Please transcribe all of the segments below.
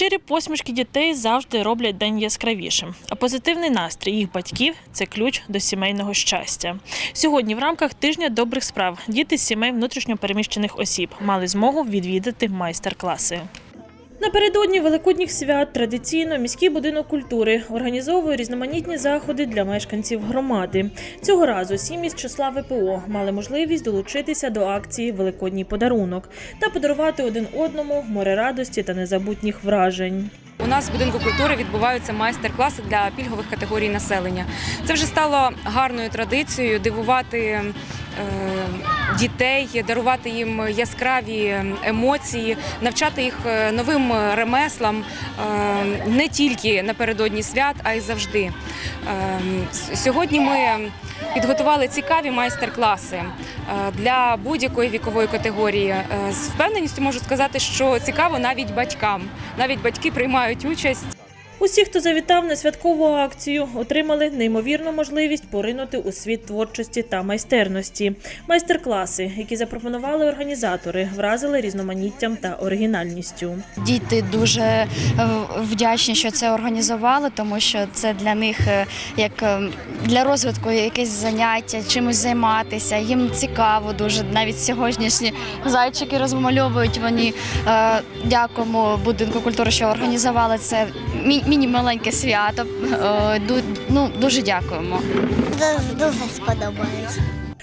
Щирі посмішки дітей завжди роблять день яскравішим, а позитивний настрій їх батьків це ключ до сімейного щастя. Сьогодні, в рамках тижня добрих справ, діти з сімей внутрішньопереміщених осіб мали змогу відвідати майстер-класи. Напередодні великодніх свят традиційно міський будинок культури організовує різноманітні заходи для мешканців громади. Цього разу сім'ї з числа ВПО мали можливість долучитися до акції Великодній подарунок та подарувати один одному море радості та незабутніх вражень. У нас в будинку культури відбуваються майстер-класи для пільгових категорій населення. Це вже стало гарною традицією дивувати е, дітей, дарувати їм яскраві емоції, навчати їх е, новим ремеслам е, не тільки напередодні свят, а й завжди. Е, Сьогодні ми підготували цікаві майстер-класи для будь-якої вікової категорії. З впевненістю можу сказати, що цікаво навіть батькам. Навіть батьки приймають участь. Усі, хто завітав на святкову акцію, отримали неймовірну можливість поринути у світ творчості та майстерності. Майстер-класи, які запропонували організатори, вразили різноманіттям та оригінальністю. Діти дуже е, вдячні, що це організували, тому що це для них е, як е, для розвитку якесь заняття, чимось займатися. Їм цікаво дуже. Навіть сьогоднішні зайчики розмальовують. Вони дякуємо будинку культури, що організували це міні-маленьке свято. Е, Ну дуже дякуємо. Дуже, дуже сподобалось.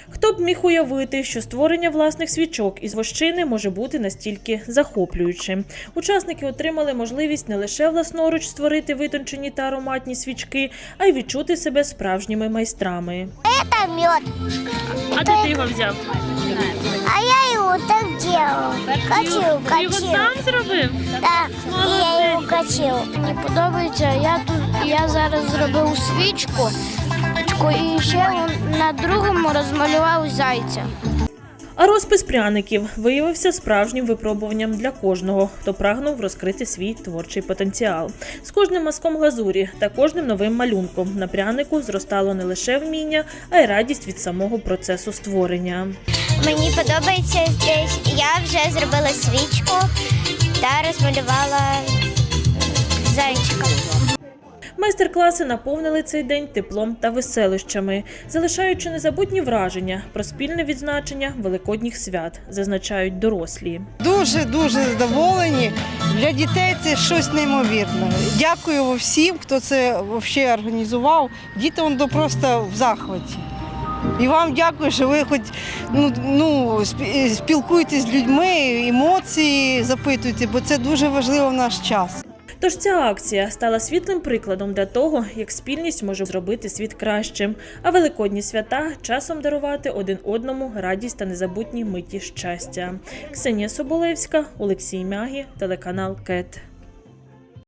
Хто б міг уявити, що створення власних свічок із вощини може бути настільки захоплюючим. Учасники отримали можливість не лише власноруч створити витончені та ароматні свічки, а й відчути себе справжніми майстрами. Это мед, А де ти його взяв? а я его так делал. Качил, качил. зробив? Да, и я его качил. Мені подобається. Я тут я зараз зробив свічку і ще на другому розмалював зайця. А розпис пряників виявився справжнім випробуванням для кожного, хто прагнув розкрити свій творчий потенціал. З кожним мазком глазурі та кожним новим малюнком на прянику зростало не лише вміння, а й радість від самого процесу створення. Мені подобається здесь. Я вже зробила свічку та розмалювала зайчика. Майстер-класи наповнили цей день теплом та веселищами, залишаючи незабутні враження про спільне відзначення великодніх свят, зазначають дорослі. Дуже дуже задоволені. Для дітей це щось неймовірне. Дякую всім, хто це взагалі організував. Діти он просто в захваті. І вам дякую, що ви хоч ну, ну, спілкуєтесь з людьми, емоції запитуєте, бо це дуже важливо в наш час. Тож ця акція стала світлим прикладом для того, як спільність може зробити світ кращим, а великодні свята часом дарувати один одному радість та незабутні миті щастя. Ксенія Соболевська, Олексій Мягі, телеканал КЕТ.